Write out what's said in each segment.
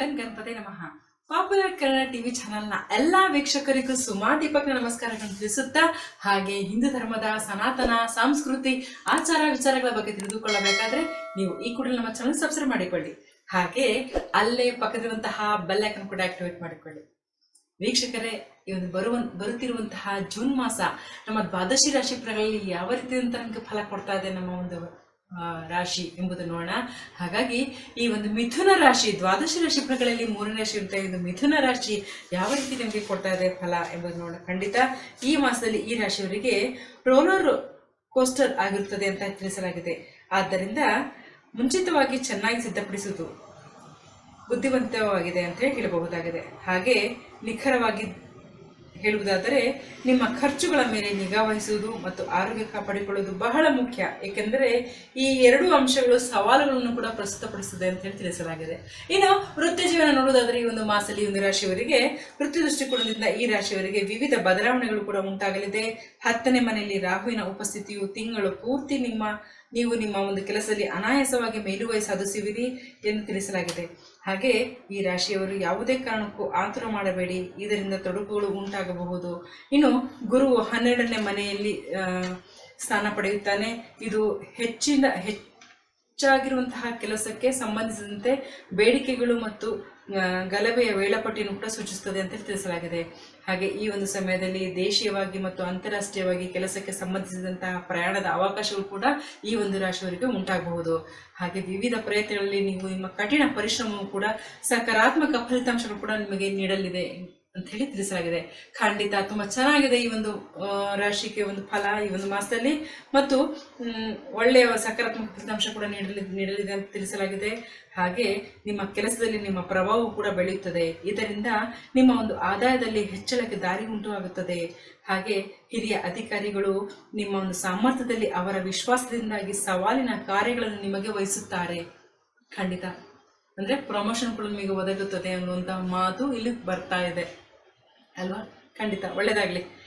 Gun Ganapati ನಮಃ. Popular Kannada TV ಚಾನೆಲ್ನ ಎಲ್ಲಾ ವೀಕ್ಷಕರಿಗೂ ಸುಮಾ ದೀಪಕ್ನ ನಮಸ್ಕಾರಗಳನ್ನು ತಿಳಿಸುತ್ತಾ ಹಾಗೆ ಹಿಂದೂ ಧರ್ಮದ ಸನಾತನ, ಸಂಸ್ಕೃತಿ, ಆಚಾರ ವಿಚಾರಗಳ ಬಗ್ಗೆ ತಿಳಿದುಕೊಳ್ಳಬೇಕಾದ್ರೆ ನೀವು ಈ ಕೂಡಲೇ ನಮ್ಮ ಚಾನಲ್ ಸಬ್ಸ್ಕ್ರೈಬ್ ಮಾಡಿಕೊಳ್ಳಿ. ಹಾಗೆ ಅಲ್ಲೇ ಪಕ್ಕದಿರುವಂತಹ ಬೆಲ್ ಐಕನ್ ಕೂಡ ಆಕ್ಟಿವೇಟ್ ಮಾಡಿಕೊಳ್ಳಿ. ವೀಕ್ಷಕರೇ, ಈ ಒಂದು ಬರುವ, ಬರುತ್ತಿರುವಂತಹ ಜೂನ್ ಮಾಸ ನಮ್ಮ ದ್ವಾದಶಿ ರಾಶಿ ಪ್ರಗಳಲ್ಲಿ ಯಾವ ರೀತಿಯಂತ ನಮಗೆ ಫಲ ಕೊಡ್ತಾ ಇದೆ ನಮ್ಮ ಒಂದು ರಾಶಿ ಎಂಬುದು ನೋಡೋಣ. ಹಾಗಾಗಿ ಈ ಒಂದು ಮಿಥುನ ರಾಶಿ, ದ್ವಾದಶ ರಾಶಿ ಫಲಗಳಲ್ಲಿ ಮೂರನೇ ರಾಶಿ ಇರುತ್ತೆ ಇದು ಮಿಥುನ ರಾಶಿ ಯಾವ ರೀತಿ ನಿಮಗೆ ಕೊಡ್ತಾ ಇದೆ ಫಲ ಎಂಬುದು ನೋಡೋಣ. ಖಂಡಿತ ಈ ಮಾಸದಲ್ಲಿ ಈ ರಾಶಿಯವರಿಗೆ ರೋಲರ್ ಕೋಸ್ಟರ್ ಆಗಿರುತ್ತದೆ ಅಂತ ತಿಳಿಸಲಾಗಿದೆ. ಆದ್ದರಿಂದ ಮುಂಚಿತವಾಗಿ ಚೆನ್ನಾಗಿ ಸಿದ್ಧಪಡಿಸುವುದು ಬುದ್ಧಿವಂತವಾಗಿದೆ ಅಂತ ಹೇಳಿ ಹೇಳಬಹುದಾಗಿದೆ. ಹಾಗೆ ನಿಖರವಾಗಿ ಹೇಳುವುದಾದರೆ, ನಿಮ್ಮ ಖರ್ಚುಗಳ ಮೇಲೆ ನಿಗಾ ವಹಿಸುವುದು ಮತ್ತು ಆರೋಗ್ಯ ಕಾಪಾಡಿಕೊಳ್ಳುವುದು ಬಹಳ ಮುಖ್ಯ. ಏಕೆಂದರೆ, ಈ ಎರಡು ಅಂಶಗಳು ಸವಾಲುಗಳನ್ನು ಕೂಡ ಪ್ರಸ್ತುತಪಡಿಸುತ್ತದೆ ಅಂತ ಹೇಳಿ ತಿಳಿಸಲಾಗಿದೆ. ಇನ್ನು ವೃತ್ತಿ ಜೀವನ ನೋಡುವುದಾದರೆ, ಈ ಒಂದು ಮಾಸದಲ್ಲಿ ಒಂದು ರಾಶಿಯವರಿಗೆ ವೃತ್ತಿ ದೃಷ್ಟಿಕೋನದಿಂದ ಈ ರಾಶಿಯವರಿಗೆ ವಿವಿಧ ಬದಲಾವಣೆಗಳು ಕೂಡ ಉಂಟಾಗಲಿದೆ. ಹತ್ತನೇ ಮನೆಯಲ್ಲಿ ರಾಹುವಿನ ಉಪಸ್ಥಿತಿಯು ತಿಂಗಳು ಪೂರ್ತಿ ನಿಮ್ಮ ನೀವು ನಿಮ್ಮ ಒಂದು ಕೆಲಸದಲ್ಲಿ ಅನಾಯಾಸವಾಗಿ ಮೇಲುಗೈ ಸಾಧಿಸುವಿರಿ ಎಂದು ತಿಳಿಸಲಾಗಿದೆ. ಹಾಗೆ ಈ ರಾಶಿಯವರು ಯಾವುದೇ ಕಾರಣಕ್ಕೂ ಆತುರ ಮಾಡಬೇಡಿ. ಇದರಿಂದ ತೊಡಕುಗಳು ಉಂಟಾಗಬಹುದು. ಇನ್ನು ಗುರು ಹನ್ನೆರಡನೇ ಮನೆಯಲ್ಲಿ ಸ್ಥಾನ ಪಡೆಯುತ್ತಾನೆ. ಇದು ಹೆಚ್ಚಿನ ಹೆಚ್ಚಾಗಿರುವಂತಹ ಕೆಲಸಕ್ಕೆ ಸಂಬಂಧಿಸಿದಂತೆ ಬೇಡಿಕೆಗಳು ಮತ್ತು ಗಲಭೆಯ ವೇಳಾಪಟ್ಟಿಯನ್ನು ಕೂಡ ಸೂಚಿಸುತ್ತದೆ ಅಂತ ತಿಳಿಸಲಾಗಿದೆ. ಹಾಗೆ ಈ ಒಂದು ಸಮಯದಲ್ಲಿ ದೇಶೀಯವಾಗಿ ಮತ್ತು ಅಂತಾರಾಷ್ಟ್ರೀಯವಾಗಿ ಕೆಲಸಕ್ಕೆ ಸಂಬಂಧಿಸಿದಂತಹ ಪ್ರಯಾಣದ ಅವಕಾಶಗಳು ಕೂಡ ಈ ಒಂದು ರಾಶಿಯವರಿಗೆ ಉಂಟಾಗಬಹುದು. ಹಾಗೆ ವಿವಿಧ ಪ್ರಯತ್ನಗಳಲ್ಲಿ ನೀವು ನಿಮ್ಮ ಕಠಿಣ ಪರಿಶ್ರಮವು ಕೂಡ ಸಕಾರಾತ್ಮಕ ಫಲಿತಾಂಶಗಳು ಕೂಡ ನಿಮಗೆ ನೀಡಲಿದೆ. ಅಂತ ಹೇಳಿ ತಿಳಿಸಲಾಗಿದೆ. ಖಂಡಿತ ತುಂಬಾ ಚೆನ್ನಾಗಿದೆ ಈ ಒಂದು ರಾಶಿಗೆ ಒಂದು ಫಲ ಈ ಒಂದು ಮಾಸದಲ್ಲಿ. ಮತ್ತು ಒಳ್ಳೆಯ ಸಕಾರಾತ್ಮಕ ಫಲಿತಾಂಶ ಕೂಡ ನೀಡಲಿ, ನೀಡಲಿದೆ ಅಂತ ತಿಳಿಸಲಾಗಿದೆ. ಹಾಗೆ ನಿಮ್ಮ ಕೆಲಸದಲ್ಲಿ ನಿಮ್ಮ ಪ್ರಭಾವ ಕೂಡ ಬೆಳೆಯುತ್ತದೆ. ಇದರಿಂದ ನಿಮ್ಮ ಒಂದು ಆದಾಯದಲ್ಲಿ ಹೆಚ್ಚಳಕ್ಕೆ ದಾರಿ ಉಂಟು ಆಗುತ್ತದೆ ಹಾಗೆ ಹಿರಿಯ ಅಧಿಕಾರಿಗಳು ನಿಮ್ಮ ಒಂದು ಸಾಮರ್ಥ್ಯದಲ್ಲಿ ಅವರ ವಿಶ್ವಾಸದಿಂದಾಗಿ ಸವಾಲಿನ ಕಾರ್ಯಗಳನ್ನು ನಿಮಗೆ ವಹಿಸುತ್ತಾರೆ. ಖಂಡಿತ. ಅಂದ್ರೆ ಪ್ರಮೋಷನ್ ಕೂಡ ನಿಮಗೆ ಒದಗುತ್ತದೆ ಅನ್ನುವಂಥ ಮಾತು ಇಲ್ಲಿ ಬರ್ತಾ ಇದೆ. ಅಲ್ವಾ? ಖಂಡಿತ, ಒಳ್ಳೇದಾಗ್ಲಿ.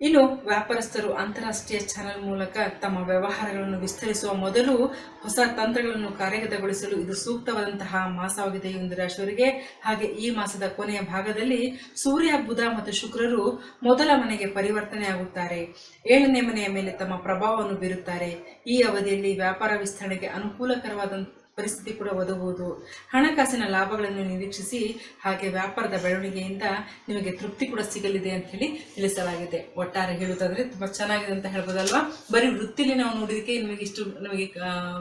ಇನ್ನು ವ್ಯಾಪಾರಸ್ಥರು ಅಂತಾರಾಷ್ಟ್ರೀಯ ಚಾನೆಲ್ ಮೂಲಕ ತಮ್ಮ ವ್ಯವಹಾರಗಳನ್ನು ವಿಸ್ತರಿಸುವ ಮೊದಲು ಹೊಸ ತಂತ್ರಗಳನ್ನು ಕಾರ್ಯಗತಗೊಳಿಸಲು ಇದು ಸೂಕ್ತವಾದಂತಹ ಮಾಸವಾಗಿದೆ ಎಂದು ರಾಶಿಯವರಿಗೆ, ಹಾಗೆ ಈ ಮಾಸದ ಕೊನೆಯ ಭಾಗದಲ್ಲಿ ಸೂರ್ಯ, ಬುಧ ಮತ್ತು ಶುಕ್ರರು ಮೊದಲ ಮನೆಗೆ ಪರಿವರ್ತನೆ ಆಗುತ್ತಾರೆ. ಏಳನೇ ಮನೆಯ ಮೇಲೆ ತಮ್ಮ ಪ್ರಭಾವವನ್ನು ಬೀರುತ್ತಾರೆ. ಈ ಅವಧಿಯಲ್ಲಿ ವ್ಯಾಪಾರ ವಿಸ್ತರಣೆಗೆ ಅನುಕೂಲಕರವಾದ ಪರಿಸ್ಥಿತಿ ಕೂಡ ಒದಗುವುದು. ಹಣಕಾಸಿನ ಲಾಭಗಳನ್ನು ನಿರೀಕ್ಷಿಸಿ ಹಾಗೆ ವ್ಯಾಪಾರದ ಬೆಳವಣಿಗೆಯಿಂದ ನಿಮಗೆ ತೃಪ್ತಿ ಕೂಡ ಸಿಗಲಿದೆ ಅಂತ ಹೇಳಿ ತಿಳಿಸಲಾಗಿದೆ. ಒಟ್ಟಾರೆ ಹೇಳುವುದಾದ್ರೆ ತುಂಬಾ ಚೆನ್ನಾಗಿದೆ ಅಂತ ಹೇಳ್ಬೋದಲ್ವಾ? ಬರೀ ವೃತ್ತಿಲಿ ನಾವು ನೋಡಿದಕ್ಕೆ ನಿಮಗೆ ಇಷ್ಟು, ನಮಗೆ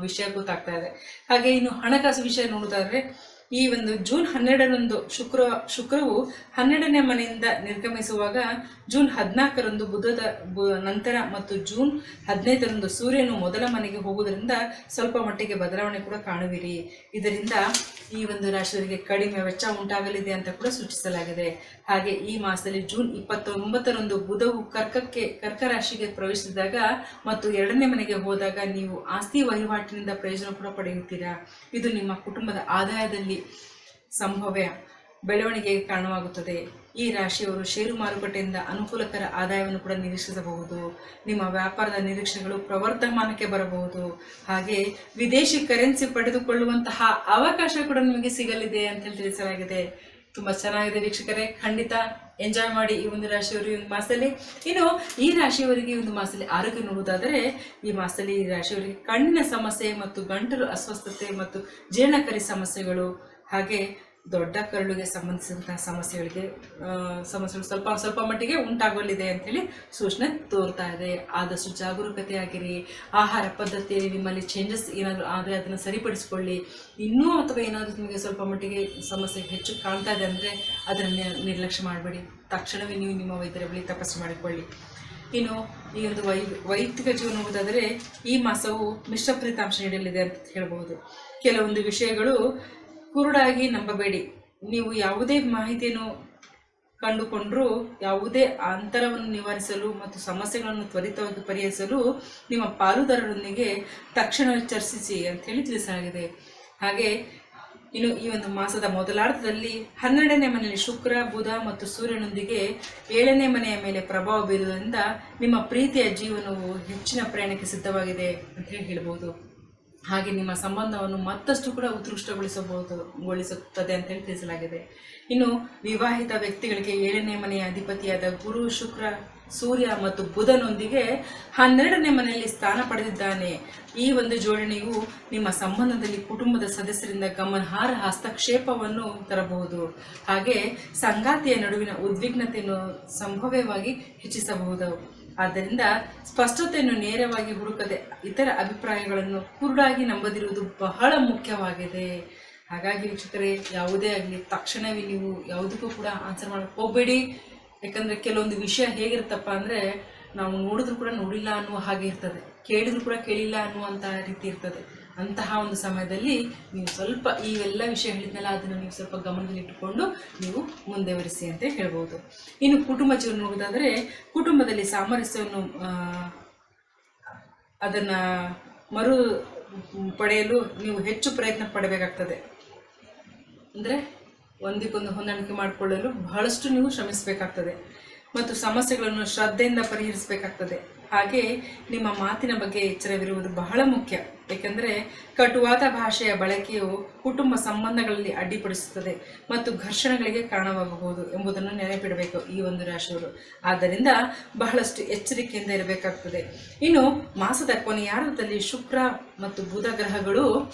ವಿಷಯ ಗೊತ್ತಾಗ್ತಾ ಇದೆ. ಹಾಗೆ ಇನ್ನು ಹಣಕಾಸು ವಿಷಯ ನೋಡುವುದಾದ್ರೆ ಈ ಒಂದು ಜೂನ್ ಹನ್ನೆರಡರಂದು ಶುಕ್ರ, ಶುಕ್ರವು ಹನ್ನೆರಡನೇ ಮನೆಯಿಂದ ನಿರ್ಗಮಿಸುವಾಗ ಜೂನ್ ಹದಿನಾಲ್ಕರಂದು ಬುಧದ ನಂತರ ಮತ್ತು ಜೂನ್ ಹದಿನೈದರಂದು ಸೂರ್ಯನು ಮೊದಲ ಮನೆಗೆ ಹೋಗುವುದರಿಂದ ಸ್ವಲ್ಪ ಮಟ್ಟಿಗೆ ಬದಲಾವಣೆ ಕೂಡ ಕಾಣುವಿರಿ. ಇದರಿಂದ ಈ ಒಂದು ರಾಶಿಯವರಿಗೆ ಕಡಿಮೆ ವೆಚ್ಚ ಉಂಟಾಗಲಿದೆ ಅಂತ ಕೂಡ ಸೂಚಿಸಲಾಗಿದೆ. ಹಾಗೆ ಈ ಮಾಸದಲ್ಲಿ ಜೂನ್ ಇಪ್ಪತ್ತೊಂಬತ್ತರಂದು ಬುಧವು ಕರ್ಕಕ್ಕೆ ಕರ್ಕ ರಾಶಿಗೆ ಪ್ರವೇಶಿಸಿದಾಗ ಮತ್ತು ಎರಡನೇ ಮನೆಗೆ ಹೋದಾಗ ನೀವು ಆಸ್ತಿ ವಹಿವಾಟಿನಿಂದ ಪ್ರಯೋಜನ ಕೂಡ ಪಡೆಯುತ್ತೀರಾ? ಇದು ನಿಮ್ಮ ಕುಟುಂಬದ ಆದಾಯದಲ್ಲಿ ಸಂಭವ್ಯ ಬೆಳವಣಿಗೆಗೆ ಕಾರಣವಾಗುತ್ತದೆ. ಈ ರಾಶಿಯವರು ಷೇರು ಮಾರುಕಟ್ಟೆಯಿಂದ ಅನುಕೂಲಕರ ಆದಾಯವನ್ನು ಕೂಡ ನಿರೀಕ್ಷಿಸಬಹುದು. ನಿಮ್ಮ ವ್ಯಾಪಾರದ ನಿರೀಕ್ಷೆಗಳು ಪ್ರವರ್ಧಮಾನಕ್ಕೆ ಬರಬಹುದು. ಹಾಗೆ ವಿದೇಶಿ ಕರೆನ್ಸಿ ಪಡೆದುಕೊಳ್ಳುವಂತಹ ಅವಕಾಶ ಕೂಡ ನಿಮಗೆ ಸಿಗಲಿದೆ ಅಂತ ಹೇಳಿ ತಿಳಿಸಲಾಗಿದೆ. ತುಂಬಾ ಚೆನ್ನಾಗಿದೆ ವೀಕ್ಷಕರೇ. ಖಂಡಿತ ಎಂಜಾಯ್ ಮಾಡಿ ಈ ಒಂದು ರಾಶಿಯವರು ಈ ಒಂದು ಮಾಸದಲ್ಲಿ. ಇನ್ನು ಈ ರಾಶಿಯವರಿಗೆ ಈ ಒಂದು ಮಾಸದಲ್ಲಿ ಆರೋಗ್ಯ ನೋಡುವುದಾದರೆ ಈ ಮಾಸದಲ್ಲಿ ಈ ರಾಶಿಯವರಿಗೆ ಕಣ್ಣಿನ ಸಮಸ್ಯೆ ಮತ್ತು ಗಂಟಲು ಅಸ್ವಸ್ಥತೆ ಮತ್ತು ಜೀರ್ಣಕರಿ ಸಮಸ್ಯೆಗಳು ಹಾಗೆ ದೊಡ್ಡ ಕರುಳಿಗೆ ಸಂಬಂಧಿಸಿದಂತಹ ಸಮಸ್ಯೆಗಳಿಗೆ ಸಮಸ್ಯೆಗಳು ಸ್ವಲ್ಪ ಸ್ವಲ್ಪ ಮಟ್ಟಿಗೆ ಉಂಟಾಗಲಿದೆ ಅಂತೇಳಿ ಸೂಚನೆ ತೋರ್ತಾ ಇದೆ. ಆದಷ್ಟು ಜಾಗರೂಕತೆಯಾಗಿರಿ. ಆಹಾರ ಪದ್ಧತಿಯಲ್ಲಿ ನಿಮ್ಮಲ್ಲಿ ಚೇಂಜಸ್ ಏನಾದರೂ ಆದರೆ ಅದನ್ನು ಸರಿಪಡಿಸ್ಕೊಳ್ಳಿ. ಇನ್ನೂ ಅಥವಾ ಏನಾದರೂ ನಿಮಗೆ ಸ್ವಲ್ಪ ಮಟ್ಟಿಗೆ ಸಮಸ್ಯೆ ಹೆಚ್ಚು ಕಾಣ್ತಾ ಇದೆ ಅಂದರೆ ಅದನ್ನು ನಿರ್ಲಕ್ಷ್ಯ ಮಾಡಬೇಡಿ. ತಕ್ಷಣವೇ ನೀವು ನಿಮ್ಮ ವೈದ್ಯರ ಬಳಿ ತಪಾಸಣೆ ಮಾಡಿಕೊಳ್ಳಿ. ಇನ್ನು ಈ ಒಂದು ವೈ, ವೈಯಕ್ತಿಕ ಜೀವನ ನೋಡುವುದಾದರೆ ಈ ಮಾಸವು ಮಿಶ್ರ ಫಲಿತಾಂಶ ನೀಡಲಿದೆ ಅಂತ ಹೇಳಬಹುದು. ಕೆಲವೊಂದು ವಿಷಯಗಳು ಕುರುಡಾಗಿ ನಂಬಬೇಡಿ. ನೀವು ಯಾವುದೇ ಮಾಹಿತಿಯನ್ನು ಕಂಡುಕೊಂಡರೂ ಯಾವುದೇ ಅಂತರವನ್ನು ನಿವಾರಿಸಲು ಮತ್ತು ಸಮಸ್ಯೆಗಳನ್ನು ತ್ವರಿತವಾಗಿ ಪರಿಹರಿಸಲು ನಿಮ್ಮ ಪಾಲುದಾರರೊಂದಿಗೆ ತಕ್ಷಣವೇ ಚರ್ಚಿಸಿ ಅಂತ ಹೇಳಿ ತಿಳಿಸಲಾಗಿದೆ. ಹಾಗೆ ಇನ್ನು ಈ ಒಂದು ಮಾಸದ ಮೊದಲಾರ್ಧದಲ್ಲಿ ಹನ್ನೆರಡನೇ ಮನೆಯಲ್ಲಿ ಶುಕ್ರ, ಬುಧ ಮತ್ತು ಸೂರ್ಯನೊಂದಿಗೆ ಏಳನೇ ಮನೆಯ ಮೇಲೆ ಪ್ರಭಾವ ಬೀರುವುದರಿಂದ ನಿಮ್ಮ ಪ್ರೀತಿಯ ಜೀವನವು ಹೆಚ್ಚಿನ ಪ್ರಯಾಣಕ್ಕೆ ಸಿದ್ಧವಾಗಿದೆ ಅಂತ ಹೇಳಿ ಹೇಳ್ಬೋದು. ಹಾಗೆ ನಿಮ್ಮ ಸಂಬಂಧವನ್ನು ಮತ್ತಷ್ಟು ಕೂಡ ಉತ್ಕೃಷ್ಟಗೊಳಿಸಬಹುದು ಗೊಳಿಸುತ್ತದೆ ಅಂತೇಳಿ ತಿಳಿಸಲಾಗಿದೆ. ಇನ್ನು ವಿವಾಹಿತ ವ್ಯಕ್ತಿಗಳಿಗೆ ಏಳನೇ ಮನೆಯ ಅಧಿಪತಿಯಾದ ಗುರು ಶುಕ್ರ, ಸೂರ್ಯ ಮತ್ತು ಬುಧನೊಂದಿಗೆ ಹನ್ನೆರಡನೇ ಮನೆಯಲ್ಲಿ ಸ್ಥಾನ ಪಡೆದಿದ್ದಾನೆ. ಈ ಒಂದು ಜೋಡಣೆಯು ನಿಮ್ಮ ಸಂಬಂಧದಲ್ಲಿ ಕುಟುಂಬದ ಸದಸ್ಯರಿಂದ ಗಮನಾರ್ಹ ಹಸ್ತಕ್ಷೇಪವನ್ನು ತರಬಹುದು. ಹಾಗೆ ಸಂಗಾತಿಯ ನಡುವಿನ ಉದ್ವಿಗ್ನತೆಯನ್ನು ಸಂಭವ್ಯವಾಗಿ ಹೆಚ್ಚಿಸಬಹುದು. ಆದ್ದರಿಂದ ಸ್ಪಷ್ಟತೆಯನ್ನು ನೇರವಾಗಿ ಹುಡುಕದೆ ಇತರ ಅಭಿಪ್ರಾಯಗಳನ್ನು ಕುರುಡಾಗಿ ನಂಬದಿರುವುದು ಬಹಳ ಮುಖ್ಯವಾಗಿದೆ. ಹಾಗಾಗಿ ವೀಕ್ಷಕರೇ, ಯಾವುದೇ ಆಗಲಿ ತಕ್ಷಣವೇ ನೀವು ಯಾವುದಕ್ಕೂ ಕೂಡ ಆನ್ಸರ್ ಮಾಡಕ್ಕೆ ಹೋಗಬೇಡಿ. ಯಾಕಂದರೆ ಕೆಲವೊಂದು ವಿಷಯ ಹೇಗಿರುತ್ತಪ್ಪ ಅಂದರೆ, ನಾವು ನೋಡಿದ್ರು ಕೂಡ ನೋಡಿಲ್ಲ ಅನ್ನುವ ಹಾಗೆ ಇರ್ತದೆ. ಕೇಳಿದ್ರು ಕೂಡ ಕೇಳಿಲ್ಲ ಅನ್ನುವಂಥ ರೀತಿ ಇರ್ತದೆ. ಅಂತಹ ಒಂದು ಸಮಯದಲ್ಲಿ ನೀವು ಸ್ವಲ್ಪ ಇವೆಲ್ಲ ವಿಷಯ ಹೇಳಿದ್ನಲ್ಲ, ಅದನ್ನು ನೀವು ಸ್ವಲ್ಪ ಗಮನದಲ್ಲಿಟ್ಟುಕೊಂಡು ನೀವು ಮುಂದೆವರಿಸಿ ಅಂತ ಹೇಳ್ಬೋದು. ಇನ್ನು ಕುಟುಂಬ ಜೀವನ ನೋಡೋದಾದರೆ ಕುಟುಂಬದಲ್ಲಿ ಸಾಮರಸ್ಯವನ್ನು ಅದನ್ನು ಮರು ಪಡೆಯಲು ನೀವು ಹೆಚ್ಚು ಪ್ರಯತ್ನ ಪಡಬೇಕಾಗ್ತದೆ. ಅಂದರೆ ಒಂದಕ್ಕೊಂದು ಹೊಂದಾಣಿಕೆ ಮಾಡಿಕೊಳ್ಳಲು ಬಹಳಷ್ಟು ನೀವು ಶ್ರಮಿಸಬೇಕಾಗ್ತದೆ. ಮತ್ತು ಸಮಸ್ಯೆಗಳನ್ನು ಶ್ರದ್ಧೆಯಿಂದ ಪರಿಹರಿಸಬೇಕಾಗ್ತದೆ. ಹಾಗೆ ನಿಮ್ಮ ಮಾತಿನ ಬಗ್ಗೆ ಎಚ್ಚರವಿರುವುದು ಬಹಳ ಮುಖ್ಯ. ಏಕೆಂದರೆ ಕಟುವಾದ ಭಾಷೆಯ ಬಳಕೆಯು ಕುಟುಂಬ ಸಂಬಂಧಗಳಲ್ಲಿ ಅಡ್ಡಿಪಡಿಸುತ್ತದೆ ಮತ್ತು ಘರ್ಷಣೆಗಳಿಗೆ ಕಾರಣವಾಗಬಹುದು ಎಂಬುದನ್ನು ನೆನಪಿಡಬೇಕು ಈ ಒಂದು ರಾಶಿಯವರು. ಆದ್ದರಿಂದ ಬಹಳಷ್ಟು ಎಚ್ಚರಿಕೆಯಿಂದ ಇರಬೇಕಾಗ್ತದೆ. ಇನ್ನು ಮಾಸದ ಕೊನೆಯಾರ್ಧದಲ್ಲಿ ಶುಕ್ರ ಮತ್ತು ಬುಧ ಗ್ರಹಗಳು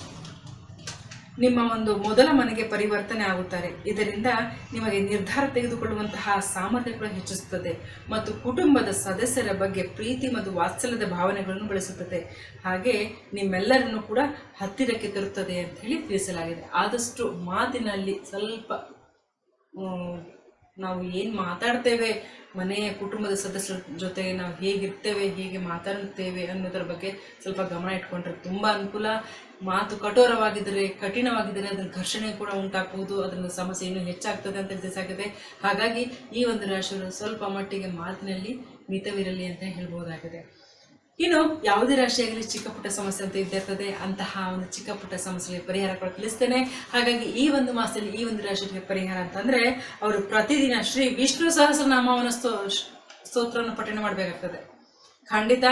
ನಿಮ್ಮ ಒಂದು ಮೊದಲ ಮನೆಗೆ ಪರಿವರ್ತನೆ ಆಗುತ್ತಾರೆ. ಇದರಿಂದ ನಿಮಗೆ ನಿರ್ಧಾರ ತೆಗೆದುಕೊಳ್ಳುವಂತಹ ಸಾಮರ್ಥ್ಯಗಳು ಹೆಚ್ಚಿಸುತ್ತದೆ ಮತ್ತು ಕುಟುಂಬದ ಸದಸ್ಯರ ಬಗ್ಗೆ ಪ್ರೀತಿ ಮತ್ತು ವಾತ್ಸಲ್ಯದ ಭಾವನೆಗಳನ್ನು ಬೆಳೆಸುತ್ತದೆ. ಹಾಗೆ ನಿಮ್ಮೆಲ್ಲರನ್ನು ಕೂಡ ಹತ್ತಿರಕ್ಕೆ ತರುತ್ತದೆ ಅಂತ ಹೇಳಿ ತಿಳಿಸಲಾಗಿದೆ. ಆದಷ್ಟು ಮಾತಿನಲ್ಲಿ ಸ್ವಲ್ಪ ನಾವು ಏನು ಮಾತಾಡ್ತೇವೆ, ಮನೆಯ ಕುಟುಂಬದ ಸದಸ್ಯರ ಜೊತೆ ನಾವು ಹೇಗಿರ್ತೇವೆ, ಹೇಗೆ ಮಾತಾಡುತ್ತೇವೆ ಅನ್ನೋದರ ಬಗ್ಗೆ ಸ್ವಲ್ಪ ಗಮನ ಇಟ್ಕೊಂಡ್ರೆ ತುಂಬ ಅನುಕೂಲ. ಮಾತು ಕಠೋರವಾಗಿದ್ದರೆ, ಕಠಿಣವಾಗಿದ್ದರೆ ಅದರ ಘರ್ಷಣೆ ಕೂಡ ಉಂಟಾಗ್ಬೋದು, ಅದರಿಂದ ಸಮಸ್ಯೆ ಇನ್ನೂ ಹೆಚ್ಚಾಗ್ತದೆ ಅಂತ ತಿಳಿಸಾಗಿದೆ. ಹಾಗಾಗಿ ಈ ಒಂದು ರಾಶಿಯವರು ಸ್ವಲ್ಪ ಮಟ್ಟಿಗೆ ಮಾತಿನಲ್ಲಿ ಮಿತವಿರಲಿ ಅಂತ ಹೇಳ್ಬೋದಾಗಿದೆ. ಇನ್ನು ಯಾವುದೇ ರಾಶಿಯಾಗಲಿ ಚಿಕ್ಕ ಪುಟ್ಟ ಸಮಸ್ಯೆ ಅಂತ ಇದ್ದೇ ಇರ್ತದೆ, ಅಂತಹ ಒಂದು ಚಿಕ್ಕ ಪುಟ್ಟ ಸಮಸ್ಯೆಗೆ ಪರಿಹಾರ ಕೂಡ ತಿಳಿಸ್ತೇನೆ. ಹಾಗಾಗಿ ಈ ಒಂದು ಮಾಸದಲ್ಲಿ ಈ ಒಂದು ರಾಶಿಗೆ ಪರಿಹಾರ ಅಂತಂದ್ರೆ, ಅವರು ಪ್ರತಿದಿನ ಶ್ರೀ ವಿಷ್ಣು ಸಹಸ್ರನಾಮವನ್ನು ಸ್ತೋ, ಸ್ತೋತ್ರವನ್ನು ಪಠಣೆ ಮಾಡಬೇಕಾಗ್ತದೆ. ಖಂಡಿತ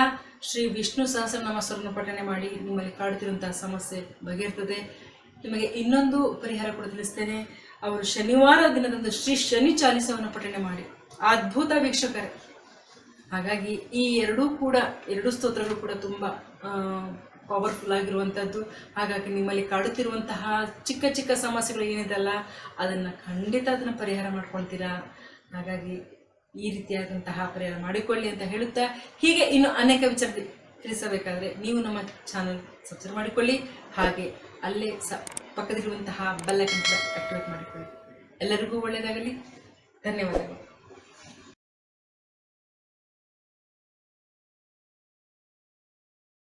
ಶ್ರೀ ವಿಷ್ಣು ಸಹಸ್ರನಾಮ ಸ್ವರನ್ನು ಪಠಣೆ ಮಾಡಿ ನಿಮ್ಮಲ್ಲಿ ಕಾಡುತ್ತಿರುವಂತಹ ಸಮಸ್ಯೆ ಬಗೆಯಿರ್ತದೆ ನಿಮಗೆ ಇನ್ನೊಂದು ಪರಿಹಾರ ಕೂಡ ತಿಳಿಸ್ತೇನೆ. ಅವರು ಶನಿವಾರ ದಿನದಂದು ಶ್ರೀ ಶನಿ ಚಾಲಿಸವನ್ನು ಪಠಣೆ ಮಾಡಿ. ಅದ್ಭುತ ವೀಕ್ಷಕರೇ. ಹಾಗಾಗಿ ಈ ಎರಡೂ ಕೂಡ, ಎರಡು ಸ್ತೋತ್ರಗಳು ಕೂಡ ತುಂಬ ಪವರ್ಫುಲ್ ಆಗಿರುವಂಥದ್ದು ಹಾಗಾಗಿ ನಿಮ್ಮಲ್ಲಿ ಕಾಡುತ್ತಿರುವಂತಹ ಚಿಕ್ಕ ಚಿಕ್ಕ ಸಮಸ್ಯೆಗಳು ಏನಿದೆಲ್ಲ ಅದನ್ನು ಖಂಡಿತ ಅದನ್ನು ಪರಿಹಾರ ಮಾಡ್ಕೊಳ್ತೀರಾ? ಹಾಗಾಗಿ ಈ ರೀತಿಯಾದಂತಹ ಪರಿಹಾರ ಮಾಡಿಕೊಳ್ಳಿ ಅಂತ ಹೇಳುತ್ತಾ, ಹೀಗೆ ಇನ್ನು ಅನೇಕ ವಿಚಾರ ತಿಳಿಸಬೇಕಾದ್ರೆ ನೀವು ನಮ್ಮ ಚಾನಲ್ ಸಬ್ಸ್ಕ್ರೈಬ್ ಮಾಡಿಕೊಳ್ಳಿ, ಹಾಗೆ ಅಲ್ಲೇ ಸ, ಪಕ್ಕದಲ್ಲಿರುವಂತಹ ಬೆಲ್ಲೈಕನ್ ಕೂಡ ಆಕ್ಟಿವೇಟ್ ಮಾಡಿಕೊಳ್ಳಿ. ಎಲ್ಲರಿಗೂ ಒಳ್ಳೆಯದಾಗಲಿ. ಧನ್ಯವಾದಗಳು.